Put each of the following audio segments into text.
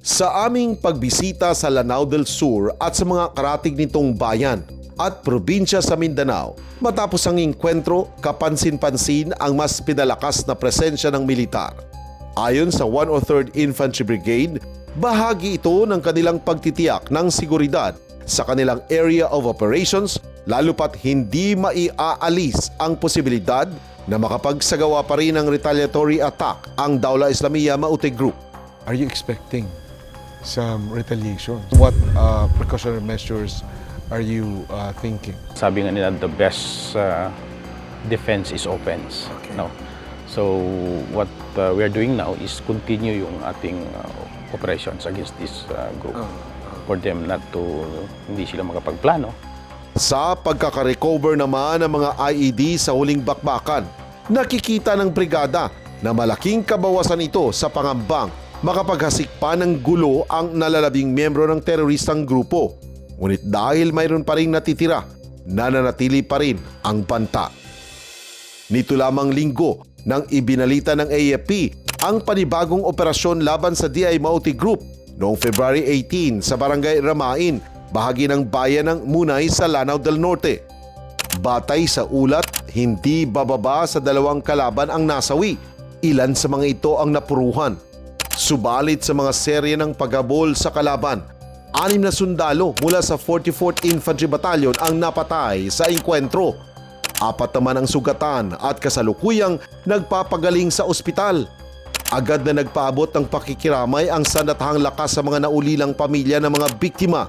Sa aming pagbisita sa Lanao del Sur at sa mga karatig nitong bayan at probinsya sa Mindanao, matapos ang inkwentro, kapansin-pansin ang mas pinalakas na presensya ng militar. Ayon sa 103rd Infantry Brigade, bahagi ito ng kanilang pagtitiyak ng seguridad sa kanilang area of operations lalo pat hindi maiaalis ang posibilidad na makapagsagawa pa rin ng retaliatory attack ang Daula Islamiyah Maute Group. Are you expecting some retaliation? What uh, precautionary measures are you uh, thinking? Sabi nga nila, the best uh, defense is offense. No? So, what uh, we are doing now is continue yung ating uh, operations against this uh, group. For them not to, hindi sila makapagplano. Sa pagkakarecover naman ng mga IED sa huling bakbakan, nakikita ng brigada na malaking kabawasan ito sa pangambang makapaghasik pa ng gulo ang nalalabing miyembro ng teroristang grupo. Ngunit dahil mayroon pa rin natitira, nananatili pa rin ang banta. Nito lamang linggo nang ibinalita ng AFP ang panibagong operasyon laban sa DI Mauti Group noong February 18 sa Barangay Ramain, bahagi ng bayan ng Munay sa Lanao del Norte. Batay sa ulat, hindi bababa sa dalawang kalaban ang nasawi. Ilan sa mga ito ang napuruhan. Subalit sa mga serye ng pagabol sa kalaban, anim na sundalo mula sa 44th Infantry Battalion ang napatay sa inkwentro. Apat naman ang sugatan at kasalukuyang nagpapagaling sa ospital. Agad na nagpaabot ng pakikiramay ang sandatahang lakas sa mga naulilang pamilya ng mga biktima.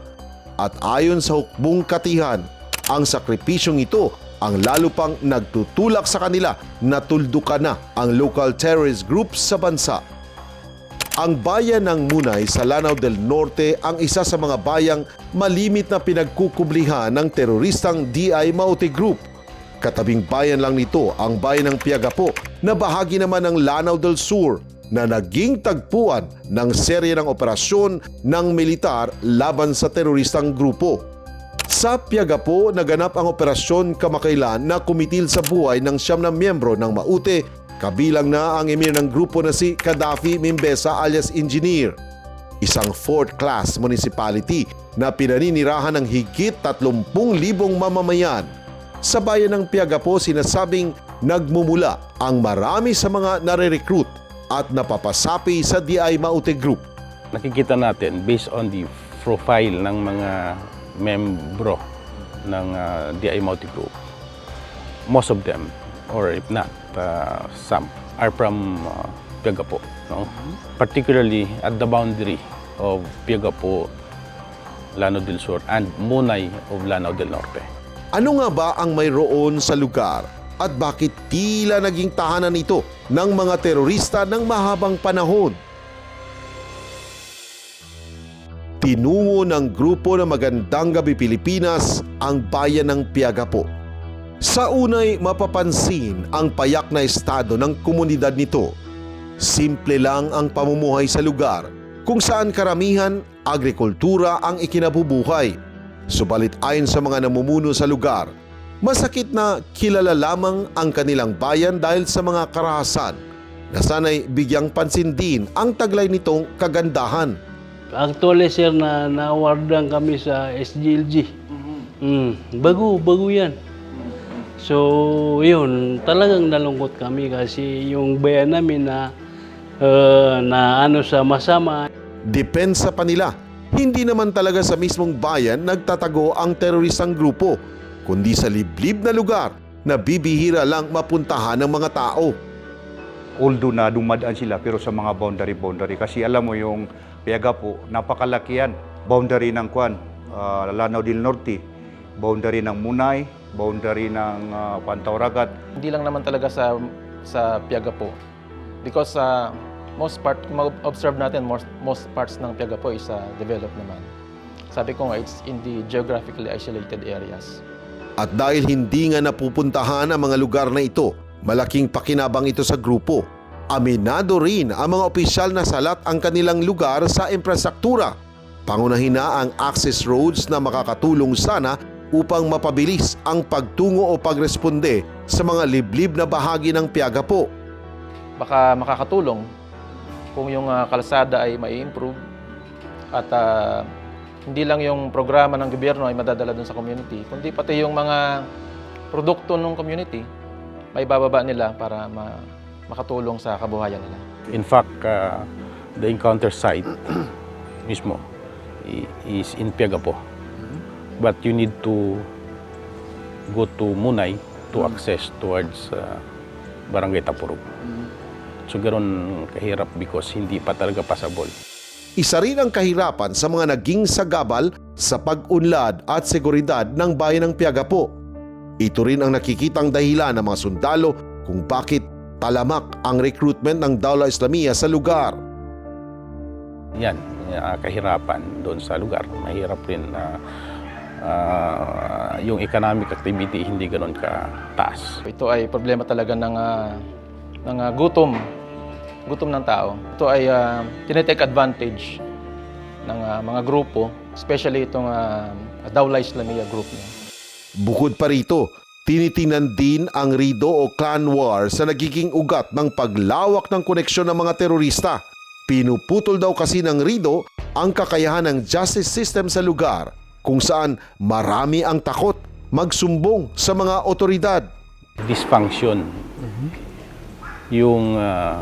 At ayon sa hukbong katihan, ang sakripisyong ito ang lalo pang nagtutulak sa kanila na tuldukan na ang local terrorist groups sa bansa. Ang bayan ng Munay sa Lanao del Norte ang isa sa mga bayang malimit na pinagkukublihan ng teroristang DI Maute Group. Katabing bayan lang nito ang bayan ng Piagapo na bahagi naman ng Lanao del Sur na naging tagpuan ng serye ng operasyon ng militar laban sa teroristang grupo. Sa Piagapo, naganap ang operasyon kamakailan na kumitil sa buhay ng siyam na miyembro ng Maute, kabilang na ang emir ng grupo na si Gaddafi Mimbesa alias Engineer. Isang fourth-class municipality na pinaninirahan ng higit 30,000 mamamayan. Sa bayan ng Piagapo, sinasabing nagmumula ang marami sa mga nare-recruit at napapasapi sa DI Maute Group. Nakikita natin based on the profile ng mga membro ng uh, DI Multi Group. Most of them, or if not, uh, some, are from uh, Piagapo. No? Particularly at the boundary of Piagapo, Lanao del Sur, and Munay of Lanao del Norte. Ano nga ba ang mayroon sa lugar at bakit tila naging tahanan ito ng mga terorista ng mahabang panahon? Tinungo ng grupo ng Magandang Gabi Pilipinas ang bayan ng Piagapo. Sa unay mapapansin ang payak na estado ng komunidad nito. Simple lang ang pamumuhay sa lugar kung saan karamihan agrikultura ang ikinabubuhay. Subalit ayon sa mga namumuno sa lugar, masakit na kilala lamang ang kanilang bayan dahil sa mga karahasan na sana'y bigyang pansin din ang taglay nitong kagandahan. Actually, sir, na na-awardan kami sa SGLG. Mm, bago, bago yan. So, yun, talagang nalungkot kami kasi yung bayan namin na, uh, na ano sa masama, Depensa pa nila, hindi naman talaga sa mismong bayan nagtatago ang teroristang grupo, kundi sa liblib na lugar na bibihira lang mapuntahan ng mga tao. although na dumadaan sila pero sa mga boundary-boundary. Kasi alam mo yung Piaga po, napakalaki yan. Boundary ng Kwan, ah, Lanao del Norte, boundary ng Munay, boundary ng uh, Pantauragat, hindi lang naman talaga sa sa Piaga po. Because sa most part, kung ma-observe natin, most, most parts ng Piaga po is uh, developed naman. Sabi ko nga, it's in the geographically isolated areas. At dahil hindi nga napupuntahan ang mga lugar na ito, malaking pakinabang ito sa grupo. Aminado rin ang mga opisyal na salat ang kanilang lugar sa infrastruktura. Pangunahin na ang access roads na makakatulong sana upang mapabilis ang pagtungo o pagresponde sa mga liblib na bahagi ng Piaga po. Baka makakatulong kung yung uh, kalsada ay mai-improve At ah, hindi lang yung programa ng gobyerno ay madadala dun sa community, kundi pati yung mga produkto ng community, may bababa nila para ma- makatulong sa kabuhayan nila. In fact, uh, the encounter site mismo is in Piagapo. But you need to go to Munay to access towards uh, Barangay Tapurog. So, ganoon kahirap because hindi pa talaga passable. Isa rin ang kahirapan sa mga naging sagabal sa pag-unlad at seguridad ng bayan ng Piagapo. Ito rin ang nakikitang dahilan ng mga sundalo kung bakit talamak ang recruitment ng Daula Islamia sa lugar. Yan, uh, kahirapan doon sa lugar. Mahirap rin na uh, yung economic activity hindi ganoon ka-taas. Ito ay problema talaga ng, ah, ng ah, gutom, gutom ng tao. Ito ay uh, tinetake advantage ng ah, mga grupo, especially itong uh, Dawla Islamia group. No? Bukod pa rito, tinitingnan din ang Rido o Clan War sa nagiging ugat ng paglawak ng koneksyon ng mga terorista. Pinuputol daw kasi ng Rido ang kakayahan ng justice system sa lugar kung saan marami ang takot magsumbong sa mga otoridad. Dysfunction yung uh,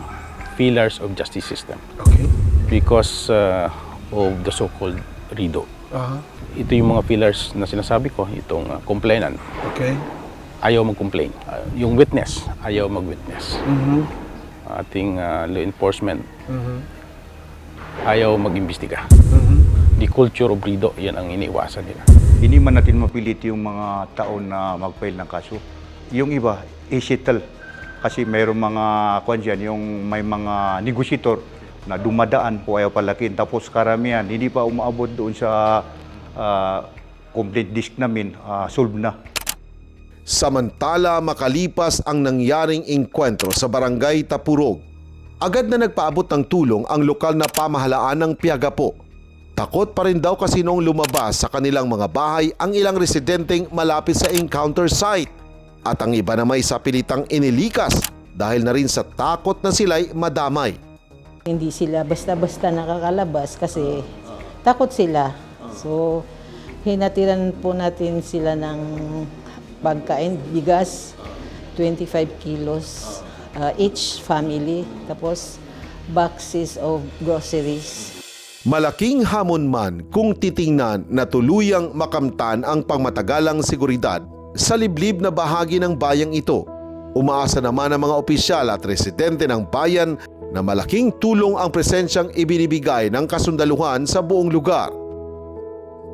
pillars of justice system Okay. because uh, of the so-called RIDO. Uh-huh. Ito yung mga pillars na sinasabi ko, itong uh, complainant, Okay. ayaw mag-complain. Uh, yung witness, ayaw mag-witness. Mm-hmm. Ating uh, law enforcement, Mm-hmm. ayaw mag-imbestiga. Mm-hmm. The culture of RIDO, yan ang iniwasan nila. Hindi man natin mapilit yung mga tao na mag-file ng kaso. Yung iba, i-settle. Kasi mayroong mga, kwan dyan, yung may mga negosyator na dumadaan po ayaw palakin. Tapos karamihan, hindi pa umaabot doon sa ah, complaint disk namin, ah, solve na. Samantala makalipas ang nangyaring engkwentro sa barangay Tapurog, agad na nagpaabot ng tulong ang lokal na pamahalaan ng Piagapo. Takot pa rin daw kasi noong lumabas sa kanilang mga bahay ang ilang residenteng malapit sa encounter site. At ang iba na may sapilitang inilikas dahil na rin sa takot na sila'y madamay. Hindi sila basta-basta nakakalabas kasi takot sila. So, hinatiran po natin sila ng pagkain, bigas, 25 kilos uh, each family. Tapos, boxes of groceries. Malaking hamon man kung titingnan na tuluyang makamtan ang pangmatagalang seguridad sa liblib na bahagi ng bayang ito. Umaasa naman ang mga opisyal at residente ng bayan na malaking tulong ang presensyang ibinibigay ng kasundaluhan sa buong lugar.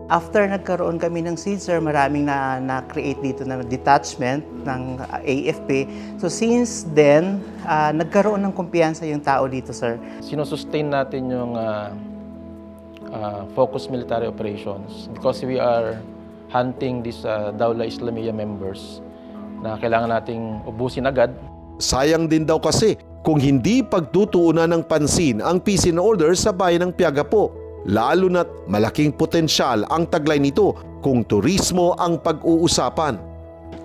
After nagkaroon kami ng sir, maraming na, na-create dito na detachment ng uh, AFP. So since then, uh, nagkaroon ng kumpiyansa yung tao dito, sir. Sinusustain natin yung ah, ah, focused military operations because we are hunting these uh, Dawla Islamia members na kailangan nating ubusin agad Sayang din daw kasi kung hindi pagtutuunan ng pansin ang peace and order sa bayan ng Piagapo. Lalo na't malaking potensyal ang taglay nito kung turismo ang pag-uusapan.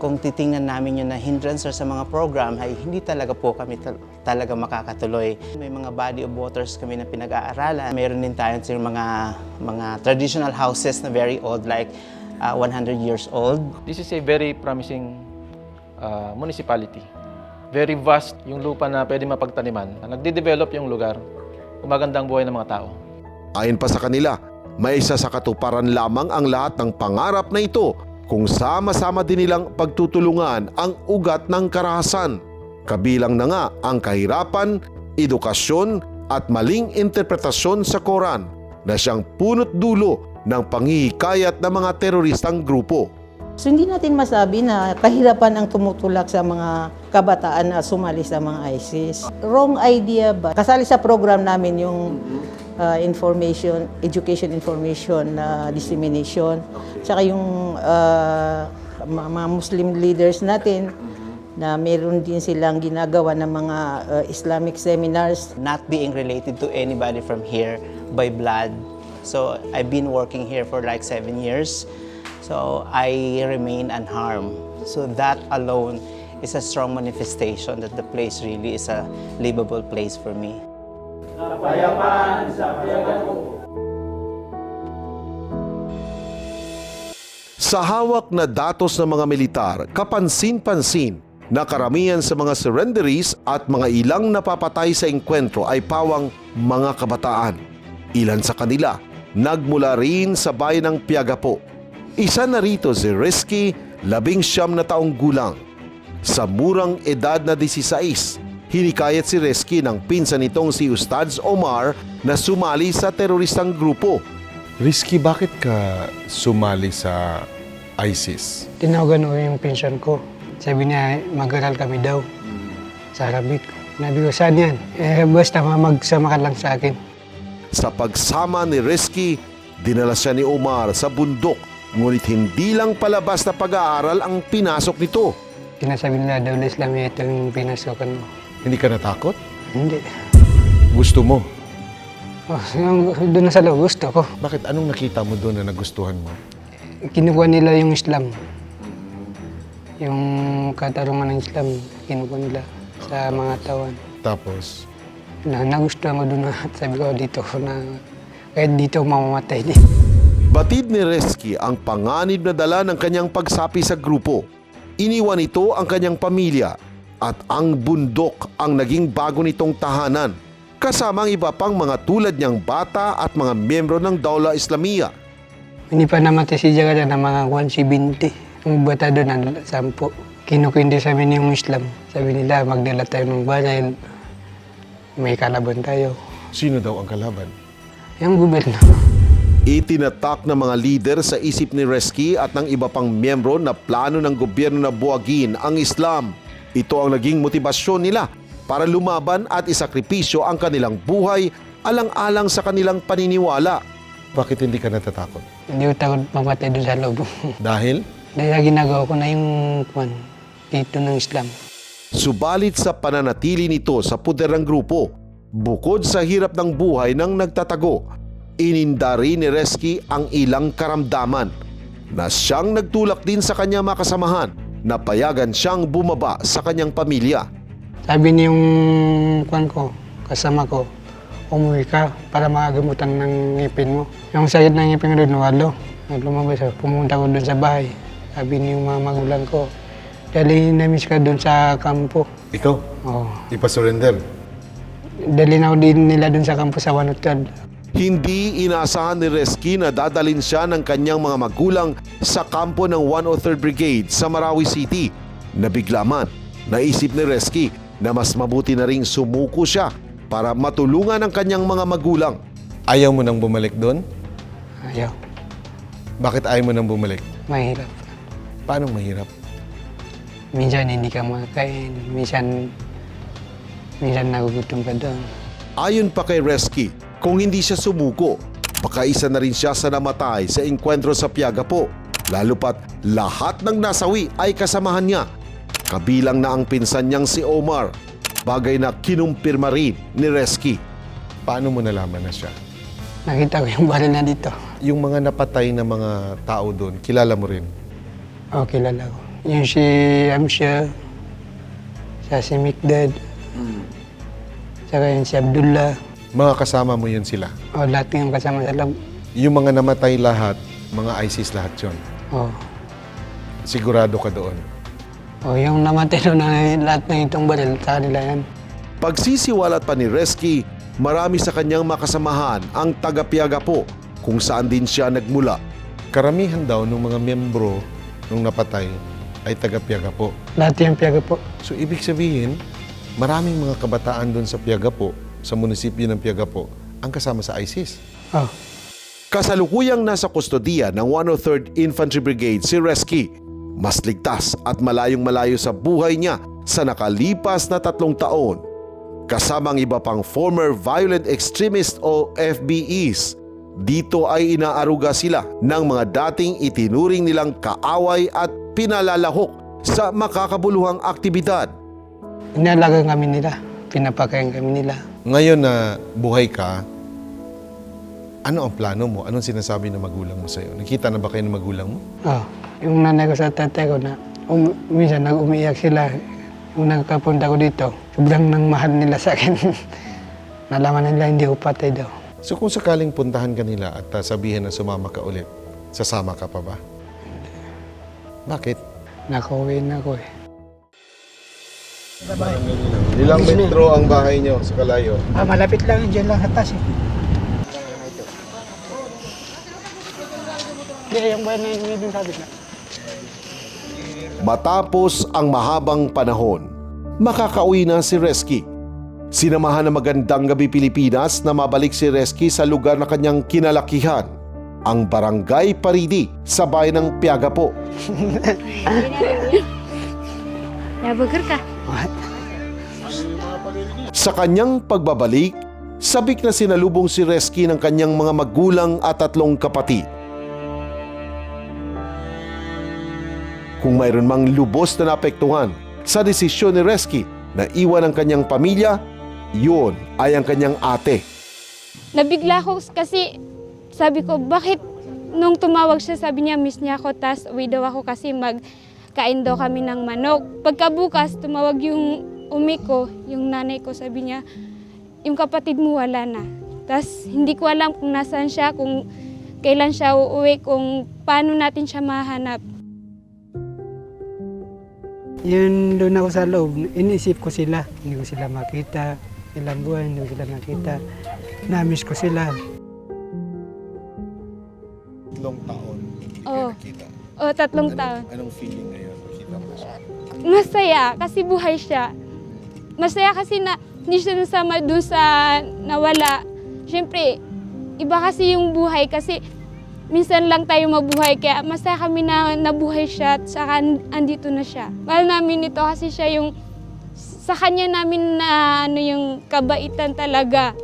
Kung titingnan namin yun na hindrance sa mga program, ay hindi talaga po kami tal- talaga makakatuloy. May mga body of waters kami na pinag-aaralan. Meron din tayo sir, mga, mga traditional houses na very old, like uh, 100 years old. This is a very promising uh, municipality. Very vast yung lupa na pwede mapagtaniman. Nagde-develop yung lugar. Umagandang buhay ng mga tao. Ayon pa sa kanila, may isa sa katuparan lamang ang lahat ng pangarap na ito kung sama-sama din nilang pagtutulungan ang ugat ng karahasan. Kabilang na nga ang kahirapan, edukasyon at maling interpretasyon sa Koran na siyang punot dulo ng panghihikayat ng mga teroristang grupo. So hindi natin masabi na kahirapan ang tumutulak sa mga kabataan na sumali sa mga ISIS. Wrong idea ba? Kasali sa program namin yung uh, information, education information na dissemination. Tsaka yung uh, mga mga Muslim leaders natin na meron din silang ginagawa ng mga uh, Islamic seminars not being related to anybody from here by blood. So I've been working here for like seven years. So I remain unharmed. So that alone is a strong manifestation that the place really is a livable place for me na kapayapaan sa kagatuhan. Sa hawak na datos ng mga militar, kapansin-pansin na karamihan sa mga surrenderies at mga ilang napapatay sa engkwentro ay pawang mga kabataan. Ilan sa kanila nagmula rin sa bayan ng Piagapo. Isa na rito si Risky, labing siyam na taong gulang. Sa murang edad na 16, hinikayat si Risky ng pinsan nitong si Ustads Omar na sumali sa teroristang grupo Risky, bakit ka sumali sa ISIS? Tinawagan ko yung pension ko. Sabi niya, mag-aral kami daw sa Arabic. Nabi ko, saan yan? Eh, basta magsama ka lang sa akin. Sa pagsama ni Risky, dinala siya ni Omar sa bundok. Ngunit hindi lang palabas na pag-aaral ang pinasok nito. Sinasabi nila, daw Islam ito yung pinasokan mo. Hindi ka natakot? Hindi. Gusto mo? Oh, yung, doon na sa loob, gusto ko. Bakit anong nakita mo doon na nagustuhan mo? Kinukuha nila yung Islam. Yung katarungan ng Islam, kinukuha nila sa mga tawan. Tapos, Na, nagustuhan ko doon at sabi ko dito na kahit dito mamamatay din. Batid ni Risky ang panganib na dala ng kanyang pagsapi sa grupo. Iniwan ito ang kanyang pamilya at ang bundok ang naging bago nitong tahanan kasama ang iba pang mga tulad niyang bata at mga miyembro ng Daula Islamia. Hindi pa namatay si Jaga na mga 170. Ang bata doon ang sampu. Kinukwindi sa amin yung Islam. Sabi nila, magdala tayo ng banay. May kalaban tayo. sino daw ang kalaban? Yung gobyerno. Itinatak ng mga lider sa isip ni Resky at ng iba pang miyembro na plano ng gobyerno na buwagin ang Islam. Ito ang naging motibasyon nila para lumaban at isakripisyo ang kanilang buhay alang-alang sa kanilang paniniwala. Bakit hindi ka natatakot? Hindi ko takot mamatay doon sa loob. Dahil? Dahil ginagawa ko na yung kwan, dito ng Islam. Subalit sa pananatili nito sa puder ng grupo, bukod sa hirap ng buhay ng nagtatago, ininda rin ni Resky ang ilang karamdaman na siyang nagtulak din sa kanyang makasamahan na payagan siyang bumaba sa kanyang pamilya. Sabi ni yung kwan ko, kasama ko, umuwi ka para makagamutan ng ngipin mo. Yung sakit ng ngipin ko doon, walo. Nung lumabas ako, pumunta ko doon sa bahay. Sabi ni yung mga magulang ko, dali na-miss ka doon sa kampo. Ikaw? Oh. Ipa-surrender? Dali na ako din nila doon sa kampo sa Wanutad. Hindi inaasahan ni Resky na dadalin siya ng kanyang mga magulang sa kampo ng 103rd Brigade sa Marawi City. Nabigla man, naisip ni Resky na mas mabuti na ring sumuko siya para matulungan ang kanyang mga magulang. Ayaw mo nang bumalik doon? Ayaw, Bakit ayaw mo nang bumalik? mahirap. Paano mahirap? Minsan hindi ka makakain, minsan, minsan nagugutom ka doon. Ayon pa kay Resky, kung hindi siya sumuko, baka isa na rin siya sa namatay sa engkwentro sa Piagapo. Lalo pat lahat ng nasawi ay kasamahan niya. Kabilang na ang pinsan niyang si Omar, bagay na kinumpirma rin ni Resky. Paano mo nalaman na siya? Nakita ko yung baril na dito. Yung mga napatay na mga tao doon, kilala mo rin? Oo, kilala ko. Yung si Amsha, sa si Mikdad, saka yung si Abdullah, Mga kasama mo yun sila. o lahat yung kasama sa loob. Yung mga namatay lahat, mga ISIS lahat yun. O, Sigurado ka doon. o yung namatay doon na lahat ng itong baril, sa kanila yan. Pagsisiwalat pa ni Resky, marami sa kanyang makasamahan ang taga-Piagapo kung saan din siya nagmula. Karamihan daw ng mga miyembro nung napatay ay taga-Piagapo. Lahat yung piyaga po. So ibig sabihin, maraming mga kabataan doon sa Piagapo, sa munisipyo ng Piagapo, ang kasama sa ISIS. O, Kasalukuyang nasa kustodiya ng 103rd Infantry Brigade si Resky. Mas ligtas at malayong malayo sa buhay niya sa nakalipas na tatlong taon. Kasama ang iba pang former violent extremist o FBEs. Dito ay inaaruga sila ng mga dating itinuring nilang kaaway at pinalalahok sa makakabuluhang aktibidad. inalaga kami nila, pinapakain kami nila. Ngayon na buhay ka, ano ang plano mo? Anong sinasabi ng magulang mo sa'yo? Nakita na ba kayo ng magulang mo? O, yung nanay ko sa tatay ko na, um, minsan nag-umiiyak sila. Yung nagkapunta ko dito, sobrang nang mahal nila sa akin. Nalaman nila hindi ko patay daw. So kung sakaling puntahan ka nila at uh, sabihin na sumama ka ulit, sasama ka pa ba? Bakit? Nakauwi na ako eh. Ilang metro ang bahay niyo sa Kalayo? Ah, malapit lang, dyan lang atas eh. Hindi, yung bahay na yun yung sabi na. Matapos ang mahabang panahon, makakauwi na si Reski. Sinamahan ng magandang gabi Pilipinas na mabalik si Reski sa lugar na kanyang kinalakihan, ang Barangay Paridi sa bayan ng Piagapo. Nabagar ka. Sa kanyang pagbabalik, sabik na sinalubong si Reski ng kanyang mga magulang at tatlong kapatid. Kung mayroon mang lubos na naapektuhan sa desisyon ni Reski na iwan ang kanyang pamilya, yun ay ang kanyang ate. Nabigla ko kasi sabi ko, bakit nung tumawag siya, sabi niya, miss niya ako, tas uwi daw ako kasi magkain daw kami ng manok. Pagkabukas, tumawag yung umi ko, yung nanay ko, sabi niya, yung kapatid mo wala na. Tas hindi ko alam kung nasaan siya, kung kailan siya uuwi, kung paano natin siya mahanap. Yun doon ako sa loob, iniisip ko sila. Hindi ko sila makita. Ilang buwan, hindi ko sila makita. Namiss ko sila. Tatlong taon. O, tatlong taon. Anong feeling ngayon? Kita mo siya. Masaya kasi buhay siya. Masaya kasi na hindi siya nasama dun sa nawala. Siyempre, iba kasi yung buhay kasi minsan lang tayo mabuhay kaya masaya kami na nabuhay siya at saka andito na siya. Mahal namin ito kasi siya yung sa kanya namin na ano yung kabaitan talaga.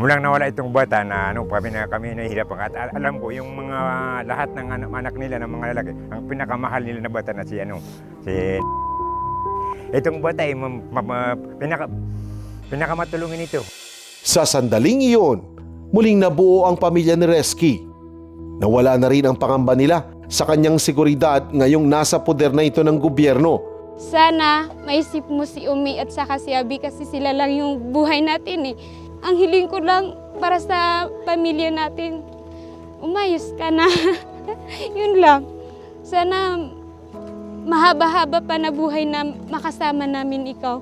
Mulang nawala itong bata na ano, kami na kami nahihirapan at al- alam ko yung mga lahat ng anak, anak nila ng mga lalaki, ang pinakamahal nila na bata na si ano, si Itong bata ay mam- ma- ma- pinaka pinakamatulungin ito. Sa sandaling iyon, muling nabuo ang pamilya ni Reski. Nawala na rin ang pangamba nila sa kanyang seguridad ngayong nasa poder na ito ng gobyerno. Sana maisip mo si Umi at saka si Abi kasi sila lang yung buhay natin eh. Ang hiling ko lang para sa pamilya natin, umayos ka na. Yun lang. Sana mahaba-haba pa na buhay na makasama namin ikaw.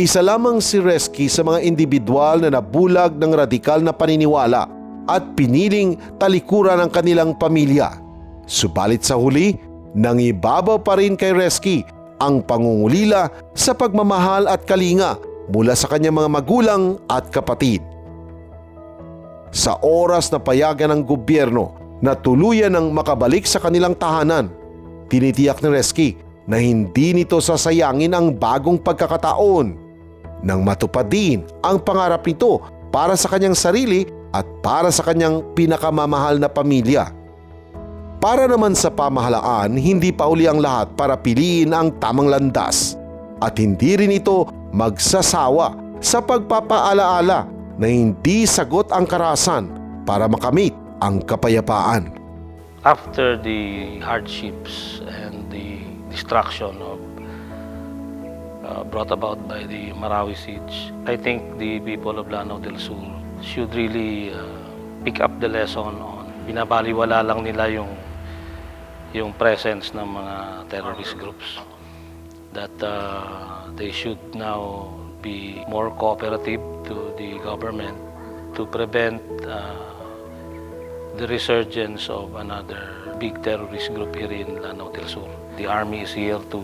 Isa lamang si Reski sa mga individual na nabulag ng radikal na paniniwala at piniling talikuran ang kanilang pamilya. Subalit sa huli, nangibabaw pa rin kay Reski ang pangungulila sa pagmamahal at kalinga mula sa kanyang mga magulang at kapatid. Sa oras na payagan ng gobyerno na tuluyan ng makabalik sa kanilang tahanan, tinitiyak ni Reski na hindi nito sasayangin ang bagong pagkakataon nang matupad din ang pangarap nito para sa kanyang sarili at para sa kanyang pinakamamahal na pamilya. Para naman sa pamahalaan, hindi pa uli ang lahat para piliin ang tamang landas at hindi rin ito magsasawa sa pagpapaalaala na hindi sagot ang karasan para makamit ang kapayapaan. after the hardships and the destruction of uh, brought about by the Marawi siege, I think the people of Lanao del Sur should really uh, pick up the lesson on binabaliwala lang nila yung yung presence ng mga terrorist groups that uh, they should now be more cooperative to the government to prevent uh, the resurgence of another big terrorist group here in Lanao del Sur. The army is here to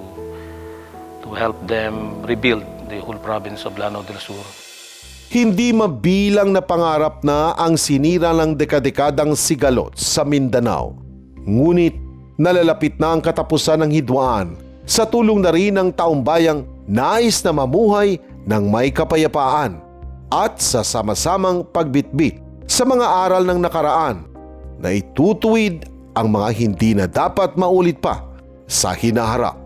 to help them rebuild the whole province of Lanao del Sur. Hindi mabilang na pangarap na ang sinira ng dekadekadang sigalot sa Mindanao. Ngunit nalalapit na ang katapusan ng hidwaan sa tulong na rin ng taumbayang nais na mamuhay ng may kapayapaan at sa sama-samang pagbitbit sa mga aral ng nakaraan na itutuwid ang mga hindi na dapat maulit pa sa hinaharap.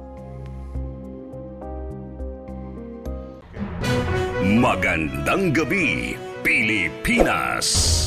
Magandang gabi, Pilipinas!